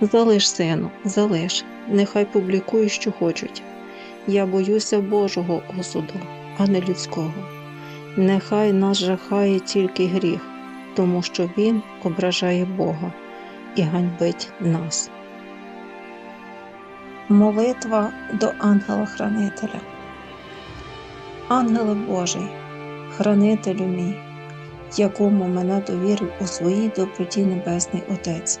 Залиш, сину, залиш, нехай публікують, що хочуть. Я боюся Божого осуду, а не людського. Нехай нас жахає тільки гріх, тому що Він ображає Бога і ганьбить нас. Молитва до ангела-хранителя. Ангеле Божий, хранителю мій, якому мене довірив у своїй доброті Небесний Отець.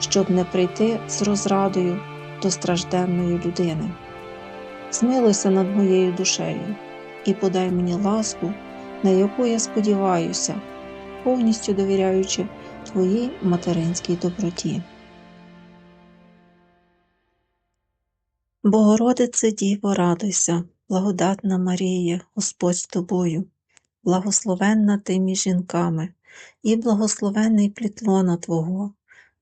щоб не прийти з розрадою до стражденної людини. Змилуйся над моєю душею і подай мені ласку, на яку я сподіваюся, повністю довіряючи Твоїй материнській доброті. Богородице Діво, радуйся, благодатна Марія, Господь з тобою, благословенна ти між жінками, і благословенний плід лона Твого,